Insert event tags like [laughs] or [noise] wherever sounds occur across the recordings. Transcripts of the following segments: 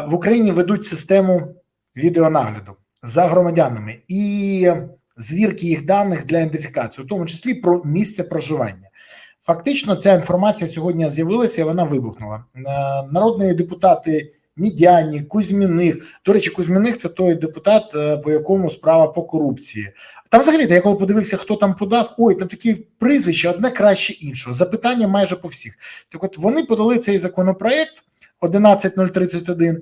В Україні ведуть систему відеонагляду за громадянами і звірки їх даних для ідентифікації, у тому числі про місце проживання. Фактично, ця інформація сьогодні з'явилася і вона вибухнула. Е, Народні депутати Мідяні, Кузьміних. До речі, Кузьміних це той депутат, е, по якому справа по корупції. Там, взагалі, я коли подивився, хто там подав, ой, там такі прізвища, одне краще іншого. Запитання майже по всіх. Так, от вони подали цей законопроект 11031,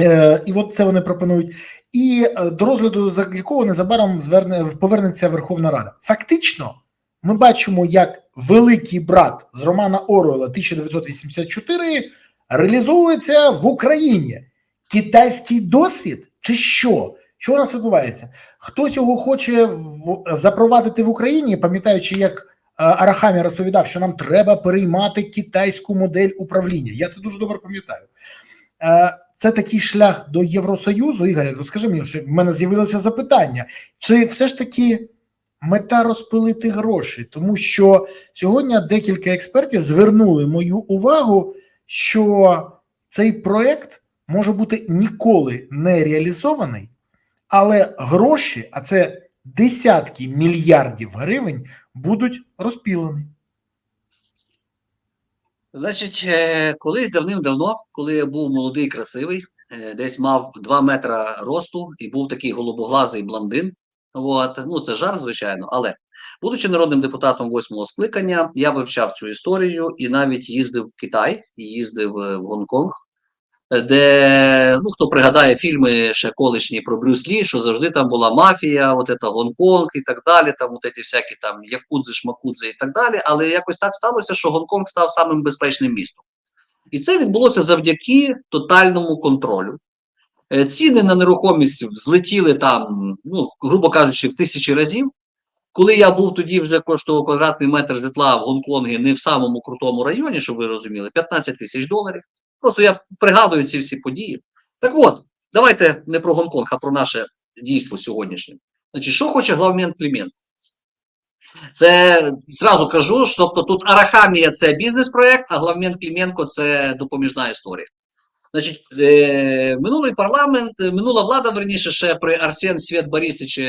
е, і от це вони пропонують. І е, до розгляду за якого незабаром зверне повернеться Верховна Рада. Фактично, ми бачимо, як великий брат з Романа Оруела 1984 реалізовується в Україні. Китайський досвід чи що? Що у нас відбувається? Хтось його хоче в, запровадити в Україні, пам'ятаючи, як Арахамі розповідав, що нам треба переймати китайську модель управління. Я це дуже добре пам'ятаю. Е, це такий шлях до Євросоюзу. Ігоря, скажи мені, що в мене з'явилося запитання, чи все ж таки мета розпилити гроші? Тому що сьогодні декілька експертів звернули мою увагу, що цей проект може бути ніколи не реалізований, але гроші, а це десятки мільярдів гривень, будуть розпілені. Значить, е, колись давним-давно, коли я був молодий красивий, е, десь мав 2 метра росту і був такий голубоглазий блондин. От. Ну, це жарт, звичайно, але будучи народним депутатом восьмого скликання, я вивчав цю історію і навіть їздив в Китай, і їздив е, в Гонконг, де ну хто пригадає фільми ще колишні про Брюс Лі, що завжди там була мафія, от це Гонконг і так далі. Там от ці всякі там якудзи, шмакудзи і так далі. Але якось так сталося, що Гонконг став самим безпечним містом, і це відбулося завдяки тотальному контролю. Е, Ціни на нерухомість взлетіли там, ну грубо кажучи, в тисячі разів. Коли я був тоді, вже коштував квадратний метр житла в Гонконгі не в самому крутому районі, щоб ви розуміли, 15 тисяч доларів. Просто я пригадую ці всі події. Так от, давайте не про Гонконг, а про наше дійство сьогоднішнє. Значить, що хоче главмен Клімент? Це зразу кажу, що тобто тут Арахамія це бізнес-проект, а главмен Кліменко це допоміжна історія. Значить, е, минулий парламент, минула влада, верніше, ще при Арсен Свят Борисовичі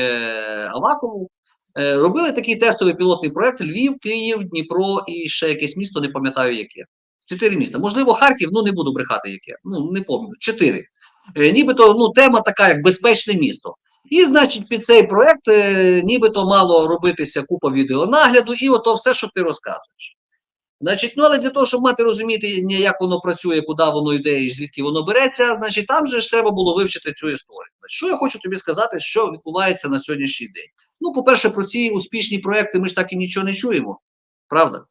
Авакову, робили такий тестовий пілотний проект Львів, Київ, Дніпро і ще якесь місто, не пам'ятаю яке. Чотири міста. Можливо, Харків, ну не буду брехати яке. Ну, не пам'ятаю. Чотири. Е, нібито ну, тема така, як безпечне місто. І, значить, під цей проект е, нібито мало робитися купа відеонагляду, і ото все, що ти розказуєш. Значить, ну але для того, щоб мати розуміти, як воно працює, куди воно йде і звідки воно береться, значить, там же ж треба було вивчити цю історію. Що я хочу тобі сказати, що відбувається на сьогоднішній день? Ну, по-перше, про ці успішні проекти ми ж так і нічого не чуємо, правда?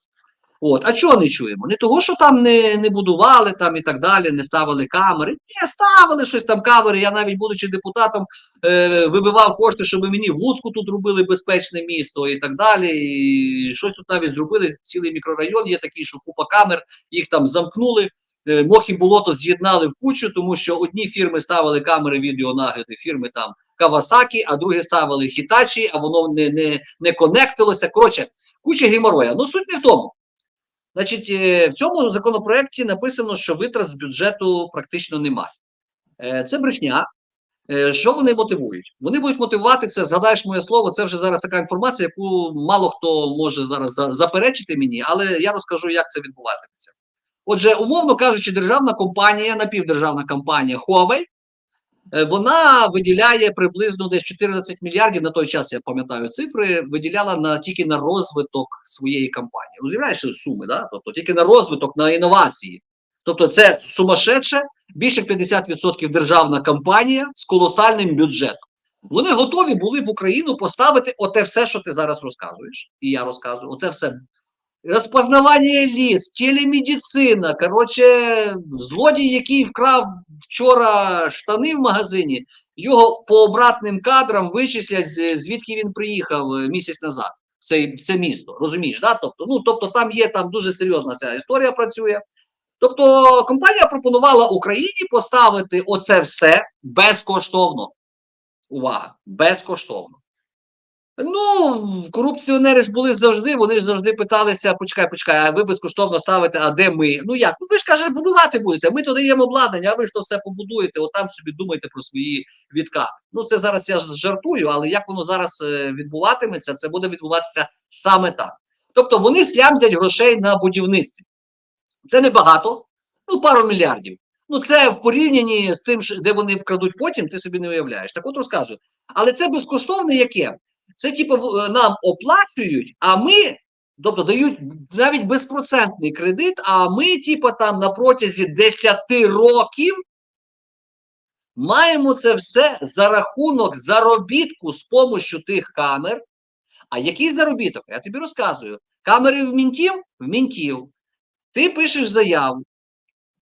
От, а чого не чуємо? Не того, що там не не будували там і так далі, не ставили камери. Ні, ставили щось там камери. Я навіть, будучи депутатом, е, вибивав кошти, щоб мені в Луцьку тут робили безпечне місто і так далі. І щось тут навіть зробили. Цілий мікрорайон є такий, що купа камер, їх там замкнули. Е, мох і болото з'єднали в кучу, тому що одні фірми ставили камери відеонагляди, фірми там Кавасакі, а другі ставили Hitachi, а воно не не, не конектилося. Коротше, куча геморроя. Ну суть не в тому. Значить, в цьому законопроекті написано, що витрат з бюджету практично немає. Це брехня. Що вони мотивують? Вони будуть мотивувати це, згадаєш моє слово, це вже зараз така інформація, яку мало хто може зараз заперечити мені, але я розкажу, як це відбуватиметься. Отже, умовно кажучи, державна компанія, напівдержавна компанія Huawei, вона виділяє приблизно десь 14 мільярдів на той час, я пам'ятаю цифри, виділяла на тільки на розвиток своєї компанії. Уявляєш суми, да? тобто тільки на розвиток, на інновації. Тобто, це сумасшедше, більше 50% державна компанія з колосальним бюджетом. Вони готові були в Україну поставити оте все, що ти зараз розказуєш, і я розказую. Оце все розпознавання ліс, телемедицина. Коротше, злодій, який вкрав вчора штани в магазині, його по обратним кадрам вичислять, звідки він приїхав місяць назад в це, в це місто. Розумієш, да? Тобто, ну, тобто там є там дуже серйозна ця історія працює. Тобто компанія пропонувала Україні поставити оце все безкоштовно. Увага! Безкоштовно. Ну, корупціонери ж були завжди, вони ж завжди питалися: почекай, почекай, а ви безкоштовно ставите, а де ми? Ну як? Ну ви ж каже, будувати будете. Ми то даємо обладнання, а ви ж то все побудуєте, от там собі думайте про свої відкати. Ну це зараз я жартую, але як воно зараз е, відбуватиметься, це буде відбуватися саме так. Тобто вони слямзять грошей на будівництві. Це небагато, ну пару мільярдів. Ну, це в порівнянні з тим, де вони вкрадуть потім, ти собі не уявляєш. Так от розказую. Але це безкоштовне яке? Це типу е, нам оплачують, а ми, тобто дають навіть безпроцентний кредит, а ми, типу, там на протязі 10 років маємо це все за рахунок заробітку з помощю тих камер. А який заробіток? Я тобі розказую. Камери в мінтів? В мінтів. Ти пишеш заяву,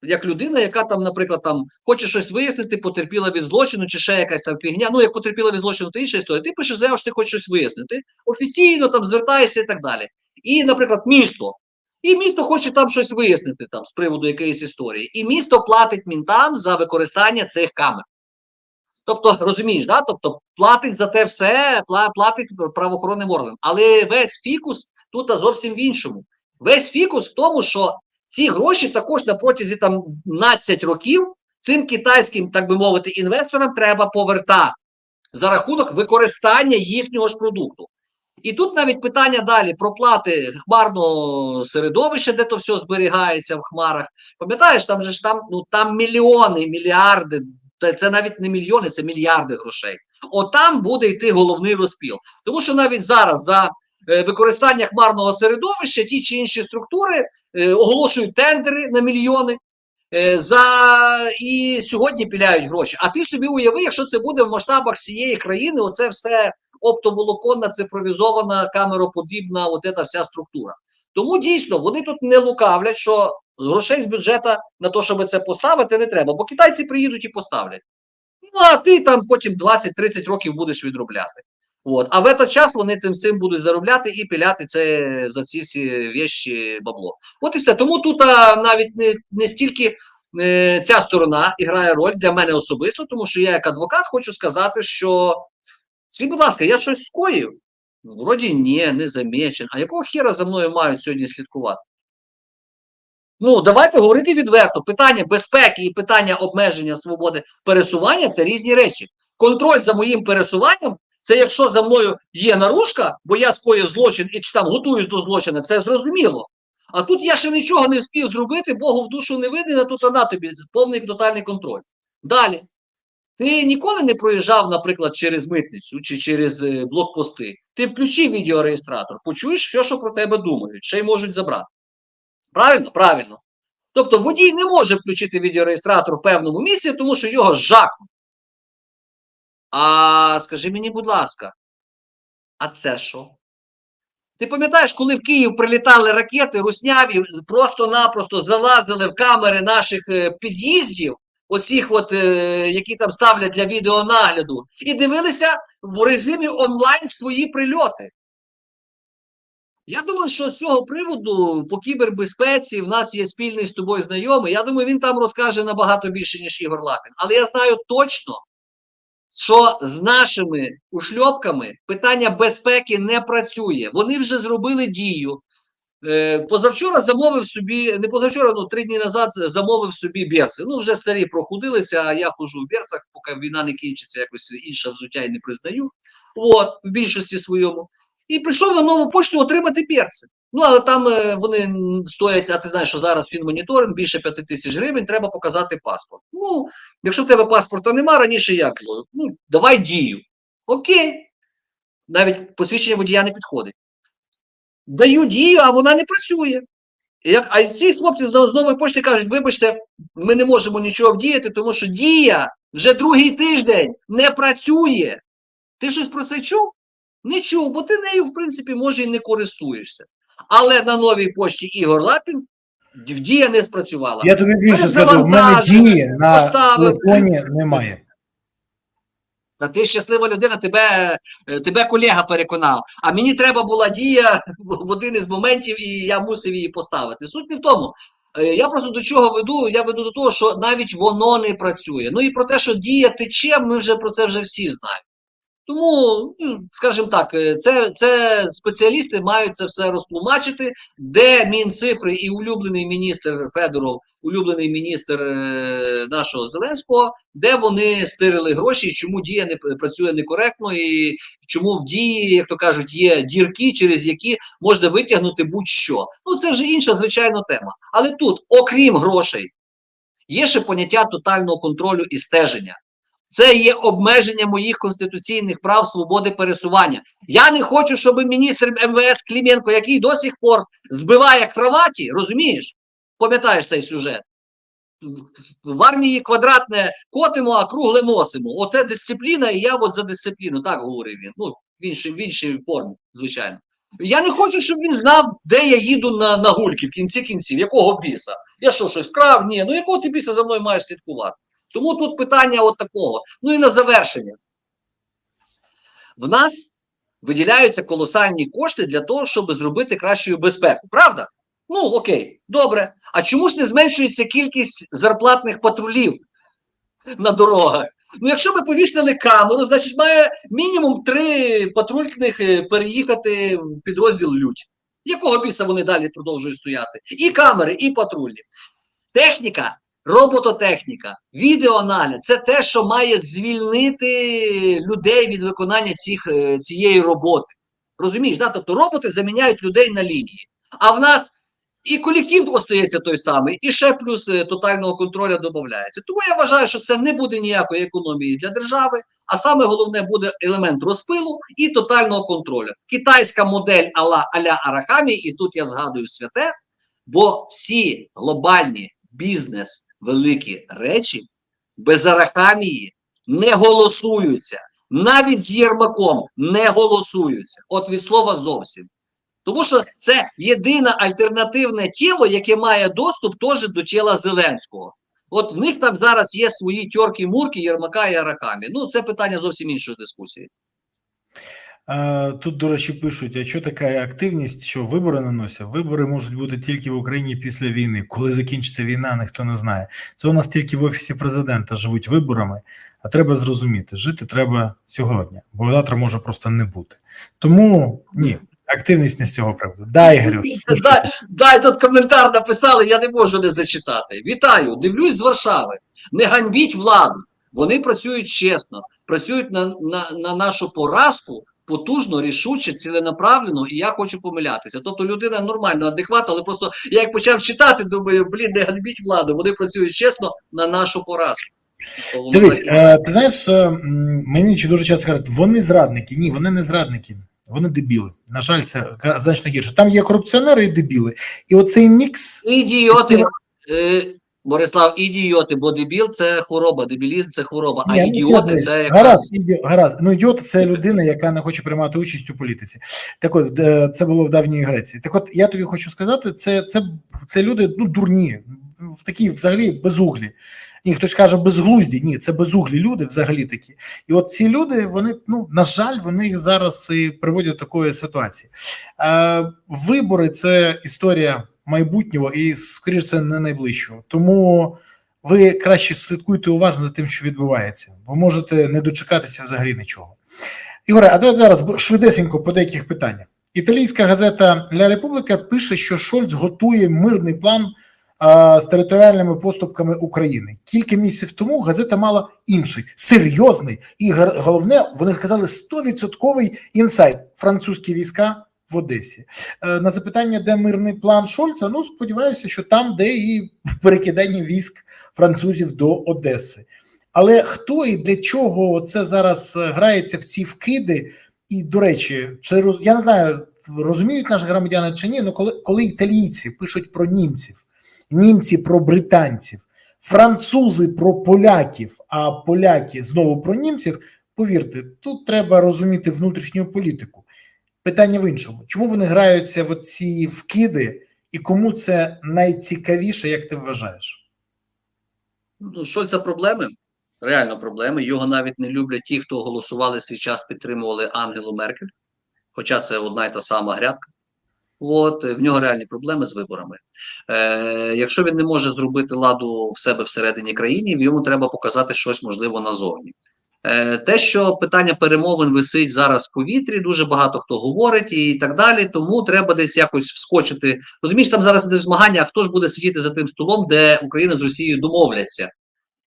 як людина, яка там, наприклад, там хоче щось вияснити, потерпіла від злочину, чи ще якась там фігня. Ну, як потерпіла від злочину, то інша історія. Ти пишеш заяву, що ти хочеш щось вияснити, офіційно там звертаєшся і так далі. І, наприклад, місто. І місто хоче там щось вияснити там з приводу якоїсь історії. І місто платить мінтам за використання цих камер. Тобто, розумієш, да? тобто платить за те все, платить правоохоронним органам. Але весь фікус тут зовсім в іншому. Весь фікус в тому, що ці гроші також на протязі там 12 років цим китайським, так би мовити, інвесторам треба повертати за рахунок використання їхнього ж продукту. І тут навіть питання далі про плати хмарного середовища, де то все зберігається в хмарах. Пам'ятаєш, там же ж там, ну, там мільйони, мільярди, це навіть не мільйони, це мільярди грошей. Отам буде йти головний розпіл. Тому що навіть зараз за використання хмарного середовища ті чи інші структури е, оголошують тендери на мільйони. е, За і сьогодні піляють гроші. А ти собі уяви, якщо це буде в масштабах всієї країни, оце все оптоволоконна, цифровізована, камероподібна, от вся структура. Тому дійсно вони тут не лукавлять, що грошей з бюджету на те, щоб це поставити, не треба, бо китайці приїдуть і поставлять. Ну а ти там потім 20-30 років будеш відробляти. От. А в этот час вони цим всім будуть заробляти і піляти це за ці всі вещі бабло. От і все. Тому тут а, навіть не, не стільки е, ця сторона грає роль для мене особисто, тому що я як адвокат хочу сказати, що скажіть, будь ласка, я щось скоїв? Ну, Вроді ні, не замічен. А якого хера за мною мають сьогодні слідкувати? Ну, давайте говорити відверто. Питання безпеки і питання обмеження свободи пересування це різні речі. Контроль за моїм пересуванням це якщо за мною є наружка, бо я скоїв злочин і чи там готуюсь до злочину, це зрозуміло. А тут я ще нічого не встиг зробити, Богу в душу не видно, тут на тобі повний тотальний контроль. Далі. Ти ніколи не проїжджав, наприклад, через митницю чи через е, блокпости. Ти включи відеореєстратор, почуєш все, що про тебе думають, ще й можуть забрати. Правильно? Правильно. Тобто водій не може включити відеореєстратор в певному місці, тому що його жахнуть. А скажи мені, будь ласка, а це що? Ти пам'ятаєш, коли в Київ прилітали ракети, русняві просто-напросто залазили в камери наших е, під'їздів, оцих, от, е, які там ставлять для відеонагляду, і дивилися в режимі онлайн свої прильоти. Я думаю, що з цього приводу по кібербезпеці в нас є спільний з тобою знайомий. Я думаю, він там розкаже набагато більше, ніж Ігор Лапін. Але я знаю точно, що з нашими ушльопками питання безпеки не працює. Вони вже зробили дію. Е, позавчора замовив собі, не позавчора, ну три дні назад замовив собі берси. Ну, вже старі прохудилися, а я хожу в берсах, поки війна не кінчиться, якось інше взуття і не признаю. От, в більшості своєму. І прийшов на нову пошту отримати берси. Ну, але там е, вони стоять, а ти знаєш, що зараз фінмоніторинг більше 5 тисяч гривень, треба показати паспорт. Ну, якщо в тебе паспорта нема, раніше як? Ну, давай дію. Окей. Навіть посвідчення водія не підходить. Даю дію, а вона не працює. Як, а ці хлопці з з нової пошти кажуть, вибачте, ми не можемо нічого вдіяти, тому що дія вже другий тиждень не працює. Ти щось про це чув? Не чув, бо ти нею, в принципі, може і не користуєшся. Але на новій пошті Ігор Лапін дія не спрацювала. Я тобі більше скажу, в мене дії на телефоні немає. Та ти щаслива людина, тебе, е, тебе колега переконав. А мені треба була дія в в один із моментів, і я мусив її поставити. Суть не в тому. Е, Я просто до чого веду? Я веду до того, що навіть воно не працює. Ну і про те, що дія тече, ми вже про це вже всі знаємо. Тому, ну, скажімо так, е, це, це спеціалісти мають це все розтлумачити, де Мінцифри і улюблений міністр Федоров, улюблений міністр е, нашого Зеленського, де вони стирили гроші, чому дія не працює некоректно, і чому в дії, як то кажуть, є дірки, через які можна витягнути будь-що. Ну це вже інша звичайно тема. Але тут, окрім грошей, є ще поняття тотального контролю і стеження. Це є обмеження моїх конституційних прав свободи пересування. Я не хочу, щоб міністр МВС Кліменко, який до сих пор збиває кроваті, розумієш? Пам'ятаєш цей сюжет? В армії квадратне котимо, а кругле носимо. Оте дисципліна, і я от за дисципліну, так говорив він. Ну, в іншій, в іншій формі, звичайно. Я не хочу, щоб він знав, де я їду на, на гульки в кінці кінців, якого біса. Я що, щось вкрав? Ні, ну якого ти біса за мною маєш слідкувати? Тому тут питання от такого. Ну і на завершення. В нас виділяються колосальні кошти для того, щоб зробити кращу безпеку. Правда? Ну, окей, добре. А чому ж не зменшується кількість зарплатних патрулів на дорогах? Ну, якщо ми повісили камеру, значить має мінімум три патрульних е, переїхати в підрозділ Людь. Якого біса вони далі продовжують стояти? І камери, і патрульні. Техніка, робототехніка, відеоаналіз це те, що має звільнити людей від виконання цих, е, цієї роботи. Розумієш, да? тобто роботи заміняють людей на лінії. А в нас і колектив остається той самий, і ще плюс е, тотального контролю додається. Тому я вважаю, що це не буде ніякої економії для держави, а саме головне буде елемент розпилу і тотального контролю. Китайська модель ала аля Арахамі, і тут я згадую святе, бо всі глобальні бізнес великі речі без Арахамії не голосуються. Навіть з Єрмаком не голосуються. От від слова зовсім. Тому що це єдине альтернативне тіло, яке має доступ теж до тіла Зеленського. От в них там зараз є свої тьорки-мурки, Єрмака і Аракамі. Ну, це питання зовсім іншої дискусії. Тут, до речі, пишуть: а що така активність, що вибори наносять? Вибори можуть бути тільки в Україні після війни. Коли закінчиться війна, ніхто не знає. Це у нас тільки в офісі президента живуть виборами. А треба зрозуміти, жити треба сьогодні, бо завтра може просто не бути. Тому ні, активність не з цього приводу. Дай, Ігорюш. Дай, дай тут коментар написали, я не можу не зачитати. Вітаю, дивлюсь з Варшави. Не ганьбіть владу. Вони працюють чесно, працюють на, на, на нашу поразку потужно, рішуче, ціленаправлено, і я хочу помилятися. Тобто людина нормально, адекватна, але просто я як почав читати, думаю, блін, не ганьбіть владу. Вони працюють чесно на нашу поразку. Дивись, так е, ти знаєш, е, мені чи дуже часто кажуть, вони зрадники. Ні, вони не зрадники, вони дебіли. На жаль, це значно гірше. Там є корупціонери і дебіли. І оцей мікс. Ідіоти, е, Борислав, ідіоти, бо дебіл це хвороба, дебілізм це хвороба, а Ні, ідіоти це якраз. гаразд, іді, гаразд. Ну, ідіот це людина, яка не хоче приймати участь у політиці. Так от, е, це було в давній Греції. Так от, я тобі хочу сказати, це, це, це люди ну, дурні, в такі взагалі безуглі. Ні, хтось каже безглузді. Ні, це безуглі люди взагалі такі. І от ці люди, вони, ну, на жаль, вони зараз і приводять до такої ситуації. Е, вибори це історія майбутнього і, скоріше, це не найближчого. Тому ви краще слідкуйте уважно за тим, що відбувається, бо можете не дочекатися взагалі нічого. Ігоре, а давай зараз швидесенько по деяких питаннях. Італійська газета Ля Републіка пише, що Шольц готує мирний план а, з територіальними поступками України. Кілька місяців тому газета мала інший серйозний і головне, вони казали 100% інсайт французькі війська в Одесі. Е, На запитання, де мирний план Шольца, ну сподіваюся, що там, де і [laughs] перекидання військ французів до Одеси. Але хто і для чого це зараз е, грається в ці вкиди? І до речі, чи я не знаю, розуміють наші громадяни чи ні, але коли, коли італійці пишуть про німців, німці про британців, французи про поляків, а поляки знову про німців, повірте, тут треба розуміти внутрішню політику. Питання в іншому: чому вони граються в ці вкиди, і кому це найцікавіше, як ти вважаєш? Ну, це проблеми? Реально проблеми. Його навіть не люблять ті, хто голосували свій час, підтримували Ангелу Меркель, хоча це одна й та сама грядка. От в нього реальні проблеми з виборами. Е, якщо він не може зробити ладу в себе всередині країни, йому треба показати щось можливо назовні. Е, Те, що питання перемовин висить зараз в повітрі, дуже багато хто говорить і так далі. Тому треба десь якось вскочити. Розумієш, там зараз іде змагання, а хто ж буде сидіти за тим столом, де Україна з Росією домовляться.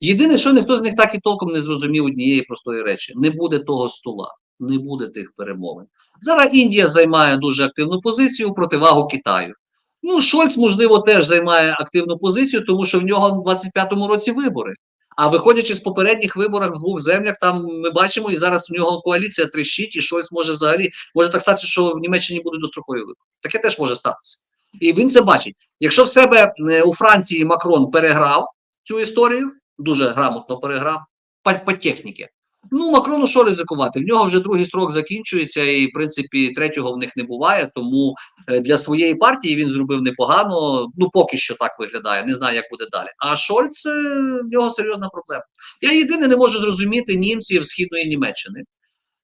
Єдине, що ніхто з них так і толком не зрозумів однієї простої речі: не буде того стола, не буде тих перемовин. Зараз Індія займає дуже активну позицію противагу Китаю. Ну, Шольц, можливо, теж займає активну позицію, тому що в нього в 25-му році вибори. А виходячи з попередніх виборів в двох землях, там ми бачимо, і зараз у нього коаліція трещить, і щось може взагалі може так статися, що в Німеччині буде дострокові вибори. Таке теж може статися. І він це бачить. Якщо в себе е, у Франції Макрон переграв цю історію, дуже грамотно переграв по, по техніці. Ну, Макрону що ризикувати? В нього вже другий строк закінчується, і в принципі третього в них не буває. Тому е, для своєї партії він зробив непогано. Ну поки що так виглядає. Не знаю, як буде далі. А Шольц е, в нього серйозна проблема. Я єдине не можу зрозуміти німців східної Німеччини.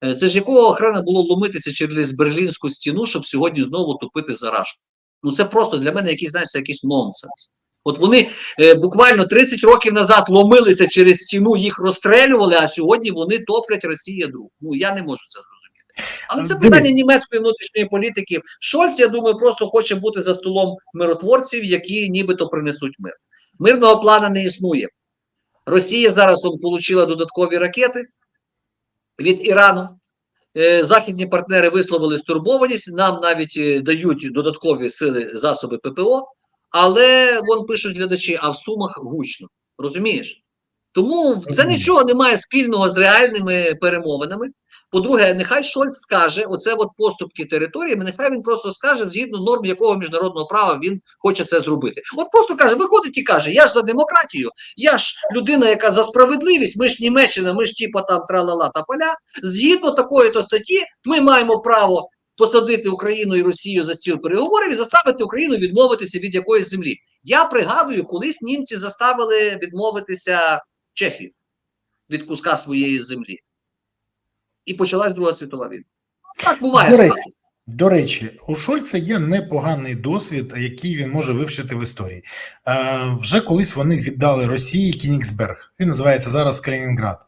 Е, Це ж якого охрана було ломитися через берлінську стіну, щоб сьогодні знову тупити заражку. Ну це просто для мене якийсь знаєш, якийсь нонсенс. От вони е, буквально 30 років назад ломилися через стіну, їх розстрелювали, а сьогодні вони топлять Росія друг. Ну я не можу це зрозуміти. Але це питання німецької внутрішньої політики. Шольц, я думаю, просто хоче бути за столом миротворців, які нібито принесуть мир. Мирного плану не існує. Росія зараз он, отримала додаткові ракети від Ірану. Е, Західні партнери висловили стурбованість, нам навіть е, дають додаткові сили засоби ППО, але вон пишуть глядачі, а в сумах гучно. Розумієш? Тому це нічого не має спільного з реальними перемовинами. По-друге, нехай Шольц скаже, оце от поступки територіями, нехай він просто скаже, згідно норм якого міжнародного права він хоче це зробити. От просто каже, виходить і каже: Я ж за демократію, я ж людина, яка за справедливість, ми ж Німеччина, ми ж типа там тралала та поля. Згідно такої то статті, ми маємо право посадити Україну і Росію за стіл переговорів і заставити Україну відмовитися від якоїсь землі. Я пригадую, колись німці заставили відмовитися Чехію від куска своєї землі. І почалась Друга світова війна. Так буває. До речі, До речі, у Шольца є непоганий досвід, який він може вивчити в історії. Е, вже колись вони віддали Росії Кінігсберг. Він називається зараз Калінінград.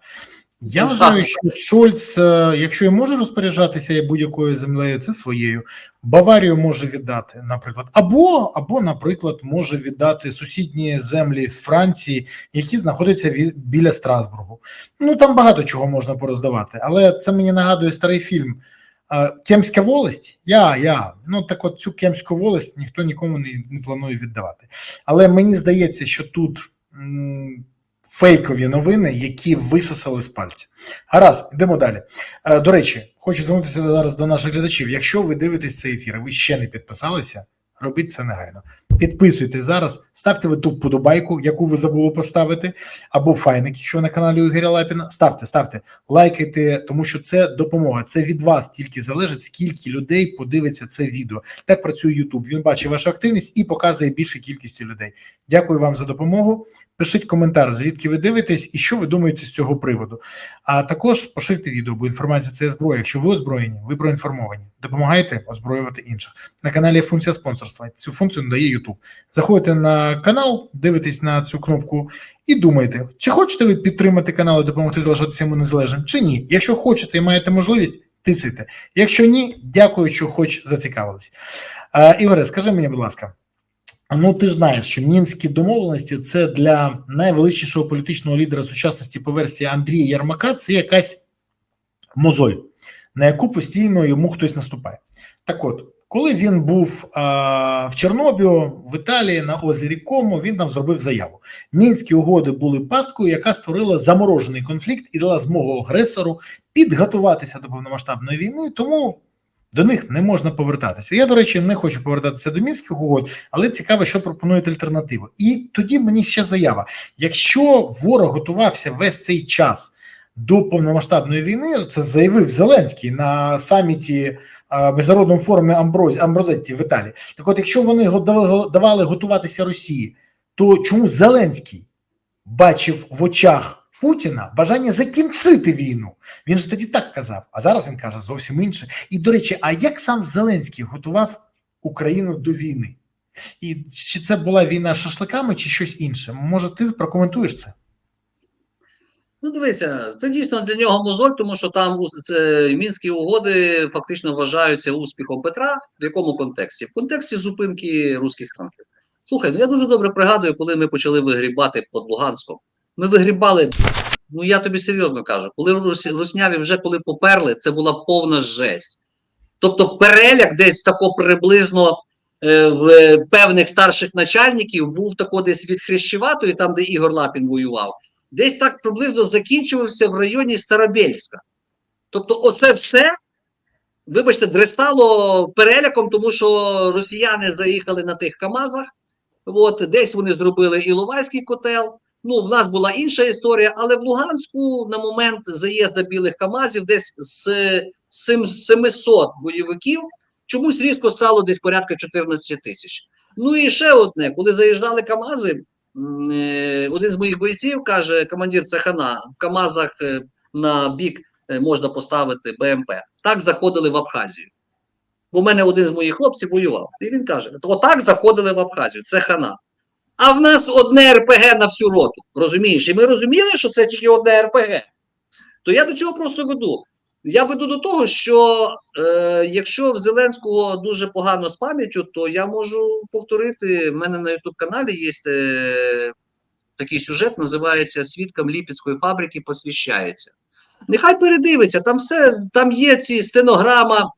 Я Ну, вважаю, що Шольц, е, якщо і може розпоряджатися будь-якою землею, це своєю. Баварію може віддати, наприклад, або, або, наприклад, може віддати сусідні землі з Франції, які знаходяться біля Страсбургу. Ну там багато чого можна пороздавати, але це мені нагадує старий фільм. Е, Кемська волость, я, я. Ну так от цю кемську волость ніхто нікому не, не планує віддавати. Але мені здається, що тут м, фейкові новини, які висосали з пальця. Гаразд, йдемо далі. Е, До речі, хочу звернутися зараз до наших глядачів. Якщо ви дивитесь цей ефір, і ви ще не підписалися, робіть це негайно. Підписуйтесь зараз, ставте ви ту вподобайку, яку ви забули поставити, або файник, якщо на каналі Ігоря Лапіна. Ставте, ставте, лайкайте, тому що це допомога. Це від вас тільки залежить, скільки людей подивиться це відео. Так працює YouTube. Він бачить вашу активність і показує більше кількості людей. Дякую вам за допомогу. Пишіть коментар, звідки ви дивитесь і що ви думаєте з цього приводу. А також поширте відео, бо інформація це зброя. Якщо ви озброєні, ви проінформовані. Допомагайте озброювати інших. На каналі є функція спонсорства. Цю функцію надає YouTube. Заходите на канал, дивитесь на цю кнопку і думайте, чи хочете ви підтримати канал і допомогти залишатися йому незалежним, чи ні. Якщо хочете і маєте можливість, тицяйте. Якщо ні, дякую, що хоч зацікавились. Ігоре, скажи мені, будь ласка. Ну, ти ж знаєш, що мінські домовленості це для найвеличнішого політичного лідера сучасності по версії Андрія Ярмака. Це якась мозоль, на яку постійно йому хтось наступає. Так от, коли він був а, в Чорнобілі, в Італії на озері Комо, він там зробив заяву. Мінські угоди були пасткою, яка створила заморожений конфлікт і дала змогу агресору підготуватися до повномасштабної війни. Тому до них не можна повертатися. Я, до речі, не хочу повертатися до мінських угод, але цікаво, що пропонують альтернативу. І тоді мені ще заява: якщо ворог готувався весь цей час до повномасштабної війни, це заявив Зеленський на саміті міжнародному форумі Амброз, Амброзетті в Італії. Так, от, якщо вони давали готуватися Росії, то чому Зеленський бачив в очах Путіна бажання закінчити війну? Він ж тоді так казав, а зараз він каже зовсім інше. І до речі, а як сам Зеленський готував Україну до війни? І чи це була війна з шашликами, чи щось інше? Може, ти прокоментуєш це? Ну, дивися, це дійсно для нього мозоль, тому що там це, мінські угоди фактично вважаються успіхом Петра. В якому контексті? В контексті зупинки руських танків. Слухай, ну я дуже добре пригадую, коли ми почали вигрібати під Луганськом. Ми вигрібали, ну я тобі серйозно кажу, коли русняві вже коли поперли, це була повна жесть. Тобто переляк десь тако приблизно е, в певних старших начальників був тако десь від Хрещеватої, там де Ігор Лапін воював десь так приблизно закінчувався в районі Старобельська. Тобто, оце все, вибачте, дрестало переляком, тому що росіяни заїхали на тих Камазах. От, десь вони зробили Іловайський котел. Ну, в нас була інша історія, але в Луганську на момент заїзду білих Камазів десь з 700 бойовиків чомусь різко стало десь порядка 14 тисяч. Ну і ще одне, коли заїжджали Камази, е, один з моїх бойців каже: командир, це хана, в Камазах е, на бік е, можна поставити БМП. Так заходили в Абхазію. У мене один з моїх хлопців воював. І він каже: отак заходили в Абхазію, це хана. А в нас одне РПГ на всю роту. Розумієш? І ми розуміли, що це тільки одне РПГ. То я до чого просто веду? Я веду до того, що е, якщо в Зеленського дуже погано з пам'яттю, то я можу повторити. В мене на Ютуб каналі є е, такий сюжет, називається Свідкам Ліпецької фабрики посвящається. Нехай передивиться, там все, там є ці стенограма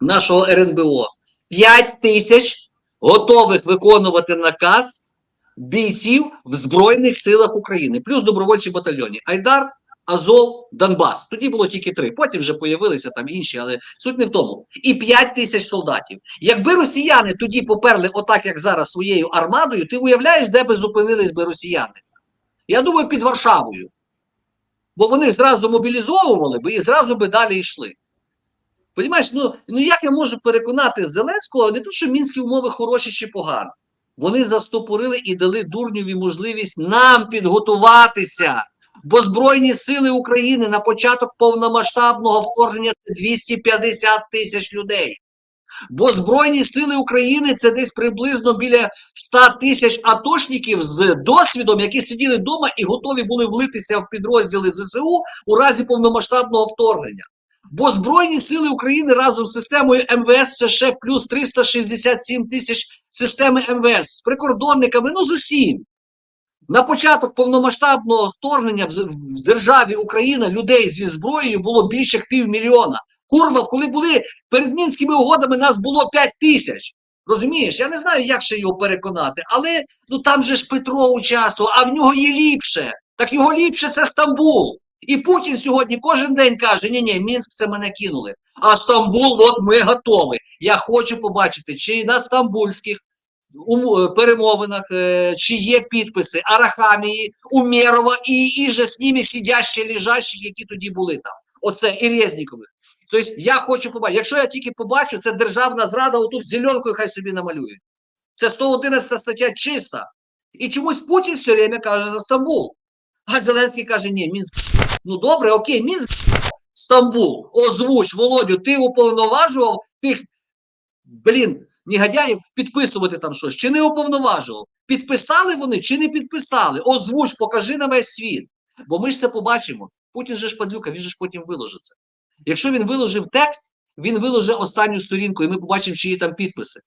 нашого РНБО. 5 тисяч готових виконувати наказ бійців в Збройних силах України, плюс добровольчі батальйони. Айдар, Азов, Донбас. Тоді було тільки три. Потім вже появилися там інші, але суть не в тому. І 5 тисяч солдатів. Якби росіяни тоді поперли, отак як зараз, своєю армадою, ти уявляєш, де би зупинились би росіяни? Я думаю, під Варшавою. Бо вони зразу мобілізовували би і зразу би далі йшли. Понімаєш, ну, ну як я можу переконати Зеленського, не то, що мінські умови хороші чи погані. Вони застопорили і дали дурньові можливість нам підготуватися. Бо Збройні сили України на початок повномасштабного вторгнення це 250 тисяч людей. Бо Збройні сили України це десь приблизно біля 100 тисяч атошників з досвідом, які сиділи вдома і готові були влитися в підрозділи ЗСУ у разі повномасштабного вторгнення. Бо Збройні сили України разом з системою МВС це ще плюс 367 тисяч системи МВС з прикордонниками, ну з усім. На початок повномасштабного вторгнення в, державі Україна людей зі зброєю було більше як півмільйона. Курва, коли були перед мінськими угодами, нас було 5 тисяч. Розумієш? Я не знаю, як ще його переконати, але ну там же ж Петро участвував, а в нього є ліпше. Так його ліпше це Стамбул. І Путін сьогодні кожен день каже: ні, ні, Мінськ це мене кинули. А Стамбул, от ми готові. Я хочу побачити, чи на стамбульських е, перемовинах, е, чи є підписи Арахамії, Умєрова і, і же з ними сидящі, лежащі, які тоді були там. Оце і Резнікових. Тобто я хочу побачити. Якщо я тільки побачу, це державна зрада, отут зеленкою хай собі намалюють. Це 111 стаття чиста. І чомусь Путін все время каже за Стамбул. А Зеленський каже: ні, Мінськ. Ну добре, окей, Мінськ, Стамбул, озвуч, Володю, ти уповноважував тих, блін, негодяїв підписувати там щось, чи не уповноважував? Підписали вони чи не підписали? Озвуч, покажи на весь світ. Бо ми ж це побачимо. Путін же ж падлюка, він же ж потім виложить це. Якщо він виложив текст, він виложить останню сторінку, і ми побачимо, чиї там підписи.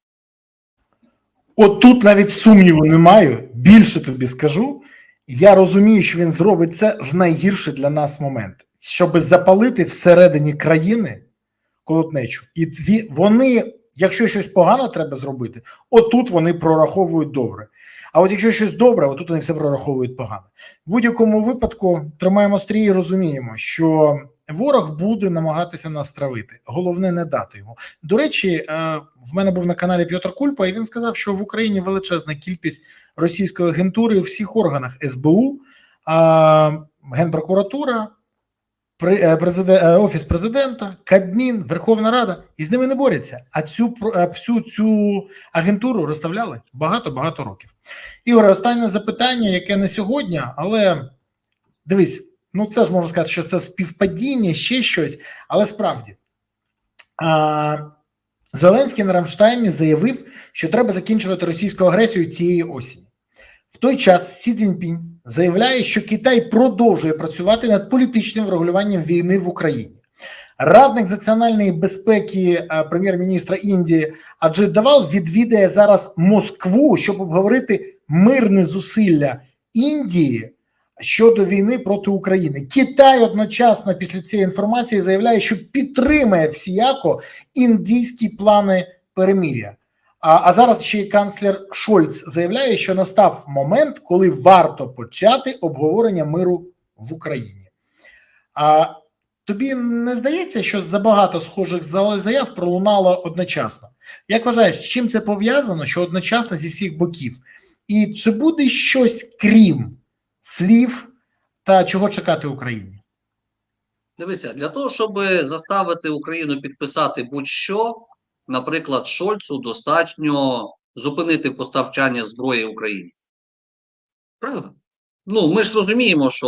От тут навіть сумніву немає. Більше тобі скажу. Я розумію, що він зробить це в найгірший для нас момент, щоб запалити всередині країни колотнечу. І вони, якщо щось погане треба зробити, отут вони прораховують добре. А от якщо щось добре, отут вони все прораховують погано. В будь-якому випадку тримаємо стрій і розуміємо, що ворог буде намагатися нас травити. Головне не дати йому. До речі, е, в мене був на каналі П'ятр Кульпа, і він сказав, що в Україні величезна кількість російської агентури у всіх органах СБУ, Генпрокуратура, е, е, Офіс президента, Кабмін, Верховна Рада, і з ними не борються. А цю всю цю агентуру розставляли багато-багато років. Ігоре, останнє запитання, яке не сьогодні, але дивись, ну це ж можна сказати, що це співпадіння, ще щось, але справді. А, Зеленський на Рамштайні заявив, що треба закінчувати російську агресію цієї осені. В той час Сі Цзіньпінь заявляє, що Китай продовжує працювати над політичним врегулюванням війни в Україні. Радник з національної безпеки прем'єр-міністра Індії Аджит Давал відвідає зараз Москву, щоб обговорити мирне зусилля Індії щодо війни проти України. Китай одночасно після цієї інформації заявляє, що підтримає всіяко індійські плани перемир'я. А, а зараз ще й канцлер Шольц заявляє, що настав момент, коли варто почати обговорення миру в Україні. А тобі не здається, що забагато схожих за- заяв пролунало одночасно? Як вважаєш, з чим це пов'язано, що одночасно зі всіх боків? І чи буде щось крім слів та чого чекати Україні? Дивися, для того, щоб заставити Україну підписати будь-що, наприклад, Шольцу достатньо зупинити постачання зброї Україні. Правда? Ну, ми ж розуміємо, що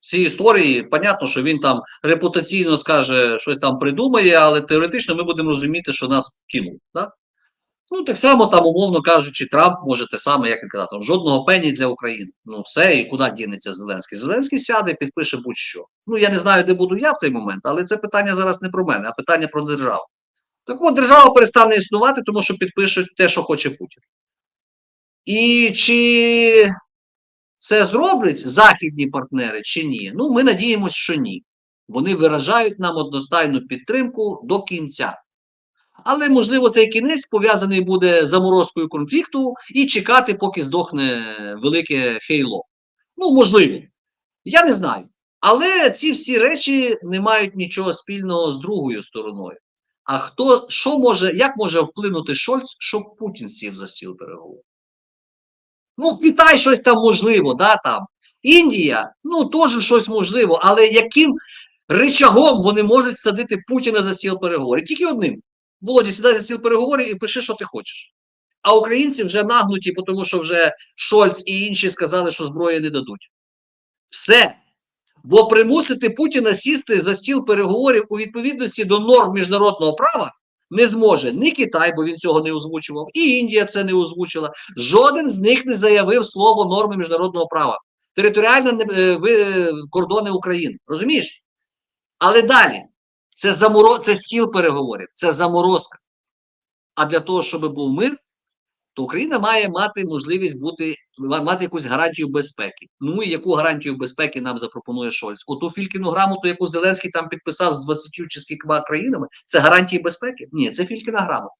в цій історії, понятно, що він там репутаційно скаже, щось там придумає, але теоретично ми будемо розуміти, що нас кинув. Да? Ну, так само, там, умовно кажучи, Трамп може те саме, як він казав, жодного пені для України. Ну, все, і куди дінеться Зеленський? Зеленський сяде, підпише будь-що. Ну, я не знаю, де буду я в той момент, але це питання зараз не про мене, а питання про державу. Так от держава перестане існувати, тому що підпишуть те, що хоче Путін. І чи це зроблять західні партнери чи ні? Ну, ми надіємося, що ні. Вони виражають нам одностайну підтримку до кінця. Але, можливо, цей кінець пов'язаний буде з заморозкою конфлікту і чекати, поки здохне велике хейло. Ну, можливо. Я не знаю. Але ці всі речі не мають нічого спільного з другою стороною. А хто що може, як може вплинути Шольц, щоб Путін сів за стіл переговорів? Ну, Китай щось там можливо, да, там. Індія, ну теж щось можливо, але яким рычагом вони можуть садити Путіна за стіл переговорів? Тільки одним. Володі, сідай за стіл переговорів і пиши, що ти хочеш. А українці вже нагнуті, тому що вже Шольц і інші сказали, що зброї не дадуть. Все. Бо примусити Путіна сісти за стіл переговорів у відповідності до норм міжнародного права не зможе ні Китай, бо він цього не озвучував, і Індія це не озвучила. Жоден з них не заявив слово норми міжнародного права. Територіальні е, е, кордони України. Розумієш? Але далі це заморо... це стіл переговорів, це заморозка. А для того, щоб був мир, то Україна має мати можливість бути мати якусь гарантію безпеки. Ну і яку гарантію безпеки нам запропонує Шольц? Оту Фількіну грамоту, яку Зеленський там підписав з 20 чи скількома країнами, це гарантії безпеки? Ні, це Фількіна грамота.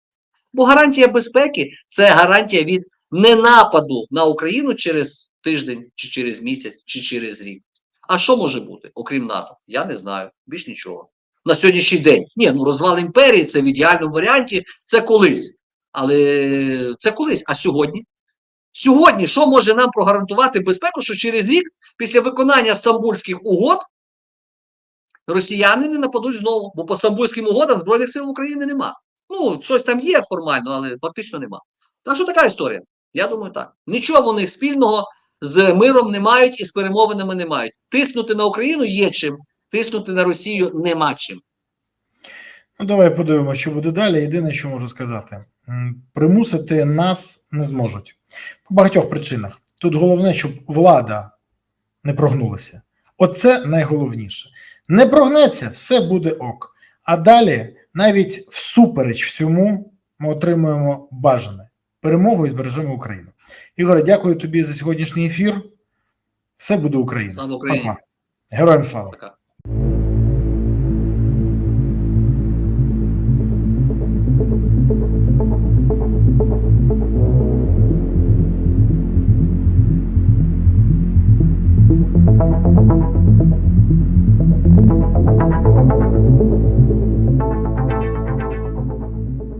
Бо гарантія безпеки це гарантія від ненападу на Україну через тиждень, чи через місяць, чи через рік. А що може бути, окрім НАТО? Я не знаю. Більш нічого. На сьогоднішній день. Ні, ну розвал імперії це в ідеальному варіанті, це колись. Але це колись. А сьогодні? Сьогодні, що може нам прогарантувати безпеку, що через рік, після виконання стамбульських угод, росіяни не нападуть знову, бо по стамбульським угодам Збройних сил України нема. Ну, щось там є формально, але фактично нема. Так що така історія? Я думаю, так. Нічого вони спільного з миром не мають і з перемовинами не мають. Тиснути на Україну є чим, тиснути на Росію нема чим. Ну, давай подивимося, що буде далі. Єдине, що можу сказати: примусити нас не зможуть по багатьох причинах. Тут головне, щоб влада не прогнулася. Оце найголовніше. Не прогнеться, все буде ок. А далі, навіть всупереч всьому, ми отримуємо бажане перемогу і збережемо Україну. Ігоре, дякую тобі за сьогоднішній ефір. Все буде Україна. Слава Україні! Па-па. Героям слава! Пока.